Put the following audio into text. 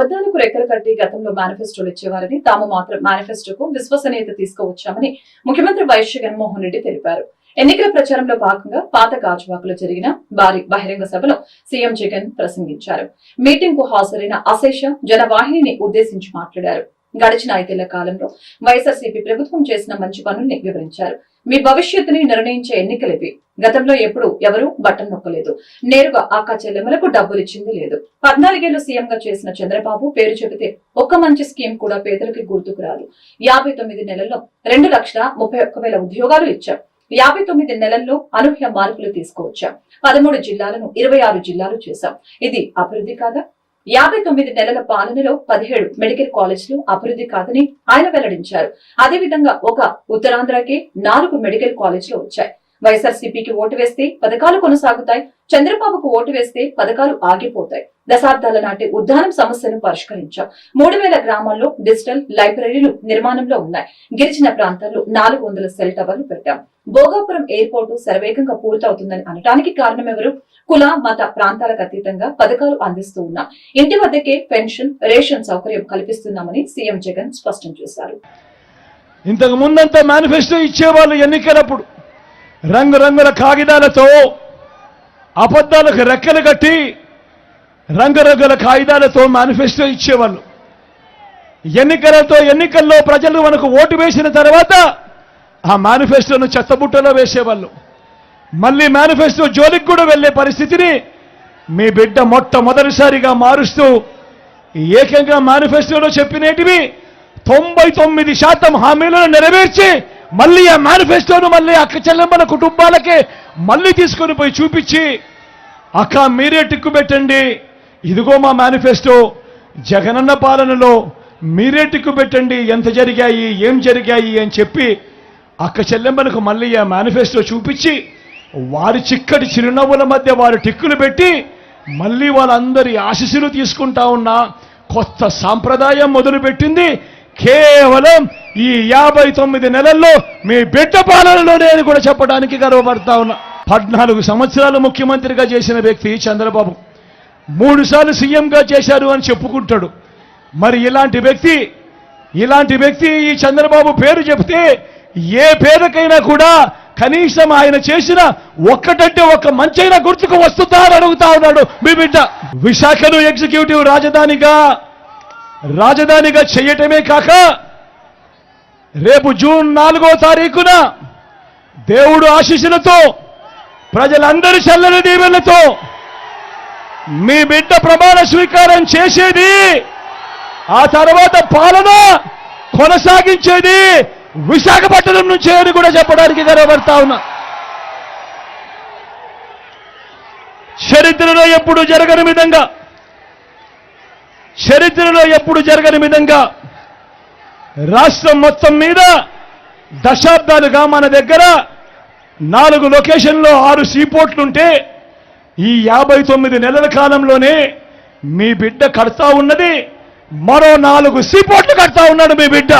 అబద్దాలకు రెక్కలు కట్టి గతంలో మేనిఫెస్టోలు ఇచ్చేవారని తాము మాత్రం మేనిఫెస్టోకు విశ్వసనీయత తీసుకువచ్చామని ముఖ్యమంత్రి వైఎస్ జగన్మోహన్ రెడ్డి తెలిపారు. ఎన్నికల ప్రచారంలో భాగంగా పాత గాజువాకలో జరిగిన భారీ బహిరంగ సభలో సీఎం జగన్ ప్రసంగించారు. మీటింగ్కు హాజరైన అశేష జనవాహిని ఉద్దేశించి మాట్లాడారు. గడిచిన ఐదేళ్ళ కాలంలో వైఎస్ఆర్సీపీ ప్రభుత్వం చేసిన మంచి పనుల్ని వివరించారు. మీ భవిష్యత్తుని నిర్ణయించే ఎన్నికలివి గతంలో ఎప్పుడు ఎవరూ బట్టన్ నొక్కలేదు. నేరుగా ఆకా చెల్లెమ్మలకు డబ్బులు ఇచ్చింది లేదు. పద్నాలుగేళ్ళు సీఎం గా చేసిన చంద్రబాబు పేరు చెబితే ఒక్క మంచి స్కీమ్ కూడా పేదలకి గుర్తుకు రాదు. యాభై తొమ్మిది నెలల్లో రెండు లక్షల ముప్పై ఒక్క వేల ఉద్యోగాలు ఇచ్చాం. యాభై తొమ్మిది నెలల్లో అనూహ్య మార్పులు తీసుకువచ్చాం. పదమూడు జిల్లాలను ఇరవై ఆరు జిల్లాలు చేశాం. ఇది అభివృద్ధి కాదా? యాభై తొమ్మిది నెలల పాలనలో పదిహేడు మెడికల్ కాలేజీలు అభివృద్ధి కాదని ఆయన వెల్లడించారు. అదేవిధంగా ఒక ఉత్తరాంధ్రకి నాలుగు మెడికల్ కాలేజీలు వచ్చాయి. వైఎస్ఆర్సీపీకి ఓటు వేస్తే పథకాలు కొనసాగుతాయి చంద్రబాబుకు ఓటు వేస్తే పథకాలు ఆగిపోతాయి. దశాబ్దాల నాటి ఉద్దానం సమస్యను పరిష్కరించాం. మూడు వేల గ్రామాల్లో డిజిటల్ లైబ్రరీలు నిర్మాణంలో ఉన్నాయి. గిరిజన ప్రాంతాల్లో నాలుగు వందల సెల్ టవర్లు పెట్టాం. భోగాపురం ఎయిర్పోర్టు శరవేగంగా పూర్తవుతుందని అనటానికి కారణం కుల మత ప్రాంతాలకు అతీతంగా పథకాలు అందిస్తూ ఉన్నాం. ఇంటి వద్దకే పెన్షన్ రేషన్ సౌకర్యం కల్పిస్తున్నామని సీఎం జగన్ స్పష్టం చేశారు. ఇంతకు ముందంతా మేనిఫెస్టో ఇచ్చేవాళ్ళు ఎన్నికలప్పుడు రంగురంగుల కాగితాలతో అబద్ధాలకు రెక్కలు కట్టి రంగురంగుల కాగితాలతో మేనిఫెస్టో ఇచ్చేవాళ్ళు. ఎన్నికలతో ఎన్నికల్లో ప్రజలు మనకు ఓటు వేసిన తర్వాత ఆ మేనిఫెస్టోను చెత్తబుట్టలో వేసేవాళ్ళు. మళ్ళీ మేనిఫెస్టో జోలికి కూడా వెళ్ళే పరిస్థితిని మీ బిడ్డ మొట్టమొదటిసారిగా మారుస్తూ ఏకంగా మేనిఫెస్టోలో చెప్పినేటివి తొంభై తొమ్మిది శాతం హామీలను నెరవేర్చి మళ్ళీ ఆ మేనిఫెస్టోను మళ్ళీ అక్క చెల్లెమ్మల కుటుంబాలకే మళ్ళీ తీసుకొని పోయి చూపించి అక్క మీరే టిక్కు పెట్టండి. ఇదిగో మా మేనిఫెస్టో జగనన్న పాలనలో మీరే టిక్కు పెట్టండి. ఎంత జరిగాయి ఏం జరిగాయి అని చెప్పి అక్క చెల్లెమ్మలకు మళ్ళీ ఆ మేనిఫెస్టో చూపించి వారి చిక్కటి చిరునవ్వుల మధ్య వారు టిక్కులు పెట్టి మళ్ళీ వాళ్ళందరి ఆశీస్సులు తీసుకుంటా ఉన్న కొత్త సాంప్రదాయం మొదలుపెట్టింది. కేవలం ఈ యాభై తొమ్మిది నెలల్లో మీ బిడ్డ పాలనలోనే అని కూడా చెప్పడానికి గర్వపడతా ఉన్నా. పద్నాలుగు సంవత్సరాలు ముఖ్యమంత్రిగా చేసిన వ్యక్తి చంద్రబాబు. మూడుసార్లు సీఎంగా చేశారు అని చెప్పుకుంటాడు. మరి ఇలాంటి వ్యక్తి ఇలాంటి వ్యక్తి ఈ చంద్రబాబు పేరు చెప్తే ఏ పేదకైనా కూడా కనీసం ఆయన చేసిన ఒక్కటంటే ఒక్క మంచైన గుర్తుకు వస్తుందా అని అడుగుతా ఉన్నాడు మీ బిడ్డ. విశాఖను ఎగ్జిక్యూటివ్ రాజధానిగా రాజధానిగా చేయటమే కాక రేపు జూన్ నాలుగో తారీఖున దేవుడు ఆశీస్సులతో ప్రజలందరి చల్లని దీవెనలతో మీ బిడ్డ ప్రమాణ స్వీకారం చేసేది ఆ తర్వాత పాలన కొనసాగించేది విశాఖపట్నం నుంచే అని కూడా చెప్పడానికి గర్వపడతా ఉన్నా. చరిత్రలో ఎప్పుడు జరగని విధంగా చరిత్రలో ఎప్పుడు జరగని విధంగా రాష్ట్రం మొత్తం మీద దశాబ్దాలుగా మన దగ్గర నాలుగు లొకేషన్లో ఆరు సీపోర్ట్లుంటే ఈ యాభై తొమ్మిది నెలల కాలంలోనే మీ బిడ్డ కడతా ఉన్నది. మరో నాలుగు సీపోర్ట్లు కడతా ఉన్నాడు మీ బిడ్డ.